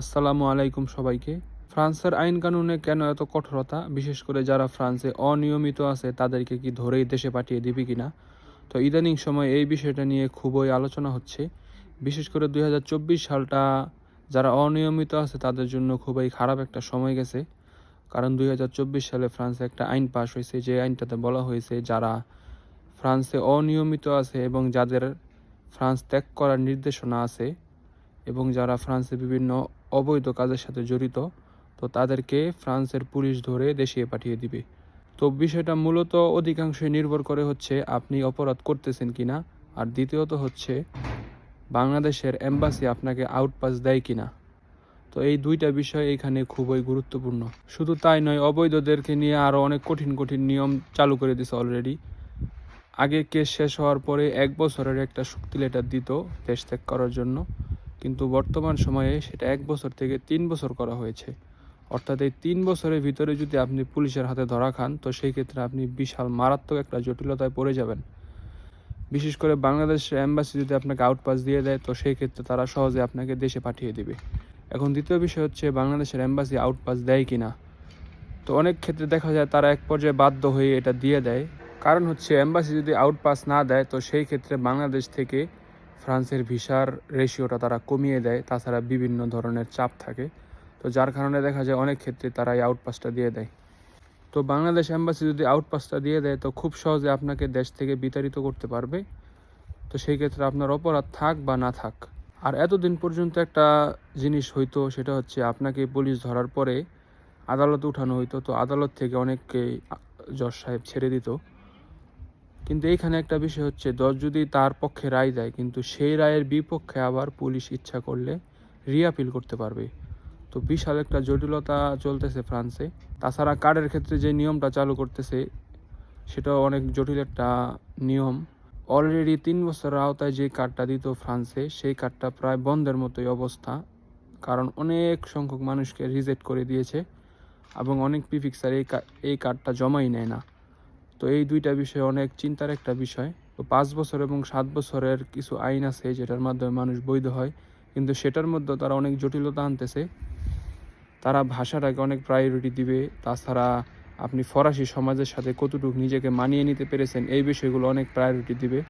আসসালামু আলাইকুম সবাইকে। ফ্রান্সের আইন কানুনে কেন এত কঠোরতা? বিশেষ করে যারা ফ্রান্সে অনিয়মিত আছে, তাদেরকে কি ধরেই দেশে পাঠিয়ে দিবে কিনা? তো ইদানিং সময় এই বিষয়টা নিয়ে খুবই আলোচনা হচ্ছে। বিশেষ করে দুই হাজার চব্বিশ সালটা যারা অনিয়মিত আছে, তাদের জন্য খুবই খারাপ একটা সময় গেছে। কারণ দুই হাজার চব্বিশ সালে ফ্রান্সে একটা আইন পাশ হয়েছে, যে আইনটাতে বলা হয়েছে যারা ফ্রান্সে অনিয়মিত আছে এবং যাদের ফ্রান্স ত্যাগ করার নির্দেশনা আছে এবং যারা ফ্রান্সে বিভিন্ন অবৈধ কাজের সাথে জড়িত, তো তাদেরকে ফ্রান্সের পুলিশ ধরে দেশে পাঠিয়ে দিবে। তো বিষয়টা মূলত অধিকাংশই নির্ভর করে হচ্ছে আপনি অপরাধ করতেছেন কিনা, আর দ্বিতীয়ত হচ্ছে বাংলাদেশের এম্বাসি আপনাকে আউটপাস দেয় কিনা। তো এই দুইটা বিষয় এখানে খুবই গুরুত্বপূর্ণ। শুধু তাই নয়, অবৈধদেরকে নিয়ে আরও অনেক কঠিন কঠিন নিয়ম চালু করে দিছে অলরেডি আগে কেস শেষ হওয়ার পরে এক বছরের একটা শক্তি লেটার দিত দেশ ত্যাগ করার জন্য। কিন্তু বর্তমান সময়ে সেটা এক বছর থেকে তিন বছর করা হয়েছে। অর্থাৎ এই তিন বছরের ভিতরে যদি আপনি পুলিশের হাতে ধরা খান, তো সেই ক্ষেত্রে আপনি বিশাল মারাত্মক একটা জটিলতায় পড়ে যাবেন। বিশেষ করে বাংলাদেশের এম্বাসি যদি আপনাকে আউটপাস দিয়ে দেয়, তো সেই ক্ষেত্রে তারা সহজে আপনাকে দেশে পাঠিয়ে দিবে। এখন দ্বিতীয় বিষয় হচ্ছে, বাংলাদেশের এম্বাসি আউটপাস দেয় কি না তো অনেক ক্ষেত্রে দেখা যায় তারা এক পর্যায়ে বাধ্য হয়ে এটা দিয়ে দেয়। কারণ হচ্ছে, এম্বাসি যদি আউটপাস না দেয়, তো সেই ক্ষেত্রে বাংলাদেশ থেকে ফ্রান্সের ভিসার রেশিওটা তারা কমিয়ে দেয়, তাছাড়া বিভিন্ন ধরনের চাপ থাকে। তো যার কারণে দেখা যায় অনেক ক্ষেত্রে তারা এই আউটপাসটা দিয়ে দেয়। তো বাংলাদেশ অ্যাম্বাসি যদি আউটপাসটা দিয়ে দেয়, তো খুব সহজে আপনাকে দেশ থেকে বিতাড়িত করতে পারবে। তো সেই ক্ষেত্রে আপনার অপরাধ থাক বা না থাক। আর এতদিন পর্যন্ত একটা জিনিস হইতো, সেটা হচ্ছে আপনাকে পুলিশ ধরার পরে আদালতে উঠানো হইতো, তো আদালত থেকে অনেককে জজ সাহেব ছেড়ে দিত। কিন্তু এইখানে একটা বিষয় হচ্ছে, দশ যদি তার পক্ষে রায় দেয়, কিন্তু সেই রায়ের বিপক্ষে আবার পুলিশ ইচ্ছা করলে রিয়াপিল করতে পারবে। তো বিশাল একটা জটিলতা চলতেছে ফ্রান্সে। তাছাড়া কার্ডের ক্ষেত্রে যে নিয়মটা চালু করতেছে, সেটাও অনেক জটিল একটা নিয়ম। অলরেডি তিন বছরের আওতায় যে কার্ডটা দিত ফ্রান্সে, সেই কার্ডটা প্রায় বন্ধের মতোই অবস্থা। কারণ অনেক সংখ্যক মানুষকে রিজেক্ট করে দিয়েছে এবং অনেক পিফিক্সার এই এই কার্ডটা জমাই নেয় না। তো এই দুইটা বিষয় অনেক চিন্তার একটা বিষয়। তো পাঁচ বছর এবং সাত বছরের কিছু আইন আছে যেটার মাধ্যমে মানুষ বৈধ হয়। কিন্তু সেটার মধ্যে তারা অনেক জটিলতা আনতেছে। তারা ভাষাটাকে অনেক প্রায়োরিটি দিবে। তাছাড়া আপনি ফরাসি সমাজের সাথে কতটুকু নিজেকে মানিয়ে নিতে পেরেছেন এই বিষয়গুলো অনেক প্রায়োরিটি দিবে।